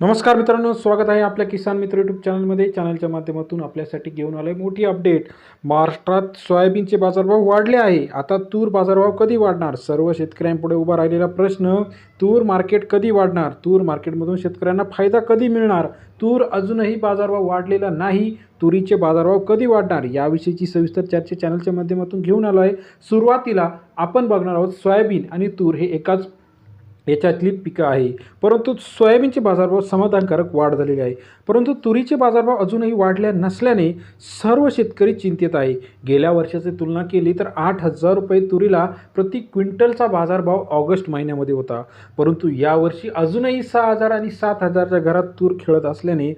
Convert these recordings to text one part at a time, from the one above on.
नमस्कार मित्रांनो स्वागत आहे आपल्या किसान मित्र यूट्यूब चॅनलमध्ये चॅनलच्या माध्यमातून आपल्यासाठी घेऊन आलं आहे मोठी अपडेट महाराष्ट्रात सोयाबीनचे बाजारभाव वाढले आहे. आता तूर बाजारभाव कधी वाढणार? सर्व शेतकऱ्यांपुढे उभा राहिलेला प्रश्न तूर मार्केट कधी वाढणार? तूर मार्केटमधून शेतकऱ्यांना फायदा कधी मिळणार? तूर अजूनही बाजारभाव वाढलेला नाही. तुरीचे बाजारभाव कधी वाढणार? याविषयीची सविस्तर चर्चा चॅनलच्या माध्यमातून घेऊन आलो आहे सुरुवातीला आपण बघणार आहोत सोयाबीन आणि तूर हे एकाच याच्यातली पिकं आहे. परंतु सोयाबीनचे बाजारभाव समाधानकारक वाढ झालेली आहे. परंतु तुरीचे बाजारभाव अजूनही वाढल्या नसल्याने सर्व शेतकरी चिंतेत आहे. गेल्या वर्षाची तुलना केली तर आठ हजार रुपये तुरीला प्रति क्विंटलचा बाजारभाव ऑगस्ट महिन्यामध्ये होता. परंतु यावर्षी अजूनही सहा हजार आणि सात हजारच्या घरात तूर खेळत असल्याने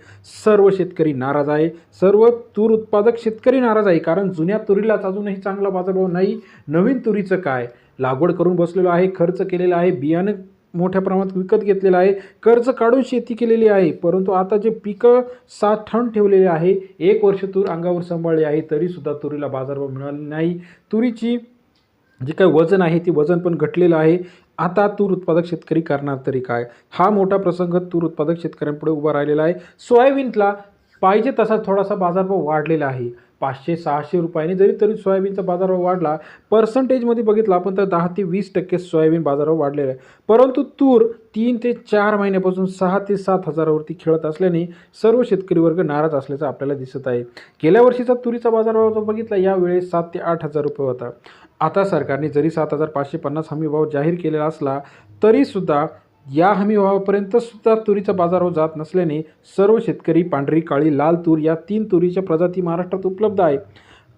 सर्व शेतकरी नाराज आहे. सर्व तूर उत्पादक शेतकरी नाराज आहे कारण जुन्या तुरीलाच अजूनही चांगला बाजारभाव नाही. नवीन तुरीचं काय? लागवड करून बसलेलो आहे खर्च केलेला आहे बियाणं मोठ्या प्रमाणात विकत घेतलेलं आहे. कर्ज काढून शेती केलेली आहे. परंतु आता जे पिकं साठवून ठेवलेले आहे एक वर्ष तूर अंगावर सांभाळली आहे तरीसुद्धा तुरीला बाजारभाव मिळाला नाही. तुरीची जे काही वजन आहे ते वजन पण घटलेलं आहे. आता तूर उत्पादक शेतकरी करणार तरी काय? हा मोठा प्रसंग तूर उत्पादक शेतकऱ्यांपुढे उभा राहिलेला आहे. सोयाबीनला पाहिजे तसा थोडासा बाजारभाव वाढलेला आहे. पाचशे सहाशे रुपयाने जरी तरी सोयाबीनचा बाजारभाव वाढला पर्सेंटेजमध्ये बघितलं आपण तर दहा ते वीस टक्के सोयाबीन बाजारभाव वाढलेला आहे. परंतु तूर तीन ते चार महिन्यापासून सहा ते सात हजारावरती खेळत असल्याने सर्व शेतकरी वर्ग नाराज असल्याचं आपल्याला दिसत आहे. गेल्या वर्षीचा तुरीचा बाजारभाव जो बघितला यावेळेस सात ते आठ हजार रुपये होता. आता सरकारने जरी सात हजार पाचशे पन्नास हमी भाव जाहीर केलेला असला तरीसुद्धा या हमी भावापर्यंत सुद्धा तुरीचा बाजारभाव जात नसल्याने सर्व शेतकरी पांढरी काळी लाल तूर या तीन तुरीच्या प्रजाती महाराष्ट्रात उपलब्ध आहे.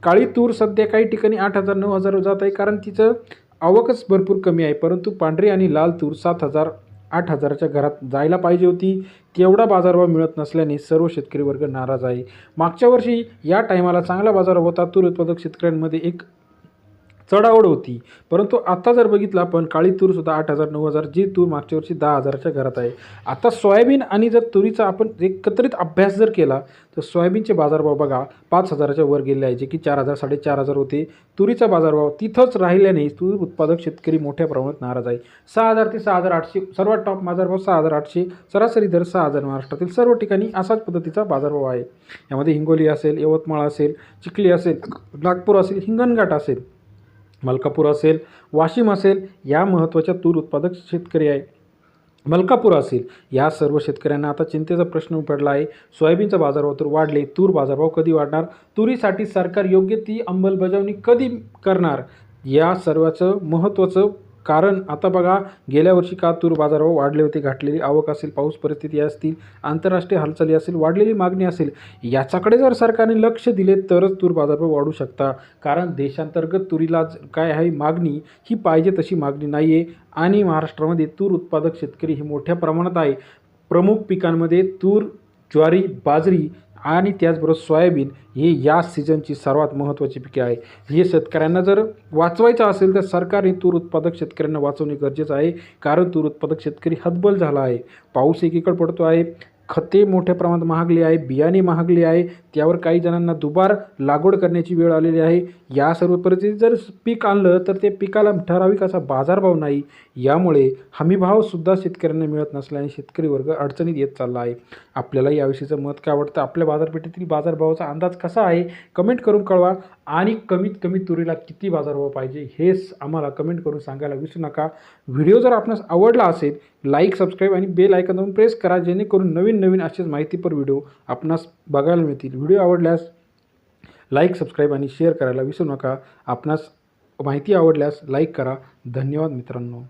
काळी तूर सध्या काही ठिकाणी आठ हजार नऊ हजार जात आहे कारण तिचं आवकच भरपूर कमी आहे. परंतु पांढरी आणि लाल तूर सात हजार आठ हजाराच्या घरात जायला पाहिजे होती. तेवढा बाजारभाव मिळत नसल्याने सर्व शेतकरी वर्ग नाराज आहे. मागच्या वर्षी या टायमाला चांगला बाजार होता. तूर उत्पादक शेतकऱ्यांमध्ये एक चढावड होती. परंतु आता जर बघितलं आपण काळी तूरसुद्धा आठ हजार नऊ हजार जी तूर मागच्या वर्षी दहा हजाराच्या घरात आहे. आता सोयाबीन आणि जर तुरीचा आपण एकत्रित अभ्यास जर केला तर सोयाबीनचे बाजारभाव बघा पाच हजाराच्या वर गेले आहे जे की चार हजार साडेचार हजार होते. तुरीचा बाजारभाव तिथंच राहिल्याने तूर उत्पादक शेतकरी मोठ्या प्रमाणात नाराज आहे. सहा हजार ते सहा हजार आठशे सर्वात टॉप बाजारभाव सहा हजार आठशे सरासरी दर सहा हजार महाराष्ट्रातील सर्व ठिकाणी असाच पद्धतीचा बाजारभाव आहे. यामध्ये हिंगोली असेल यवतमाळ असेल चिखली असेल नागपूर असेल हिंगणघाट असेल. मलकापूर असेल वाशिम असेल या महत्त्वाच्या तूर उत्पादक शेतकरी आहे. मलकापूर असेल या सर्व शेतकऱ्यांना आता चिंतेचा प्रश्न पडला आहे. सोयाबीनचा बाजारभाव तर वाढले. तूर बाजारभाव कधी वाढणार? तुरीसाठी सरकार योग्य ती अंमलबजावणी कधी करणार? या सर्वाचं महत्त्वाचं कारण आता बघा गेल्या वर्षी का तूर बाजारभाव वाढले होते? घाटलेली आवक असेल पाऊस परिस्थिती असतील आंतरराष्ट्रीय हालचाली असेल वाढलेली मागणी असेल याच्याकडे जर सरकारने लक्ष दिले तरच तूर बाजारभाव वाढू शकता. कारण देशांतर्गत तुरीला काय आहे? मागणी ही पाहिजे तशी मागणी नाही आहे आणि महाराष्ट्रामध्ये तूर उत्पादक शेतकरी हे मोठ्या प्रमाणात आहे. प्रमुख पिकांमध्ये तूर ज्वारी बाजरी आणि त्याचबरोबर सोयाबीन ही या सीझनची सर्वात महत्त्वाची पिके आहे. हे शेतकऱ्यांना जर वाचवायचं असेल तर सरकारने तूर उत्पादक शेतकऱ्यांना वाचवणे गरजेचं आहे. कारण तूर उत्पादक शेतकरी हतबल झाला आहे. पाऊस एकीकडे पडतो आहे खते मोठ्या प्रमाणात महागली आहे बियाणे महागली आहे त्यावर काही जणांना दुबार लागवड करण्याची वेळ आलेली आहे. या सर्व परिस्थितीत जर पीक आणलं तर ते पिकाला ठराविक असा बाजारभाव नाही. यामुळे हमीभावसुद्धा शेतकऱ्यांना मिळत नसल्याने शेतकरी वर्ग अडचणीत येत चालला आहे. आपल्याला याविषयीचं मत काय वाटतं आपल्या बाजारपेठेतील बाजारभावाचा अंदाज कसा आहे? कमेंट करून कळवा. आणि कमीत कमी तुरीला किती बाजारभाव पाहिजे हेच आम्हाला कमेंट करून सांगायला विसरू नका. व्हिडिओ जर आपणास आवडला असेल लाईक सबस्क्राईब आणि बेल आयकन दाबून प्रेस करा जेणेकरून नवीन नवीन असेच माहितीपर व्हिडिओ आपणास बघायला मिळतील. व्हिडिओ आवडल्यास लाईक सबस्क्राईब आणि शेअर करायला विसरू नका. आपणास माहिती आवडल्यास लाईक करा. धन्यवाद मित्रांनो.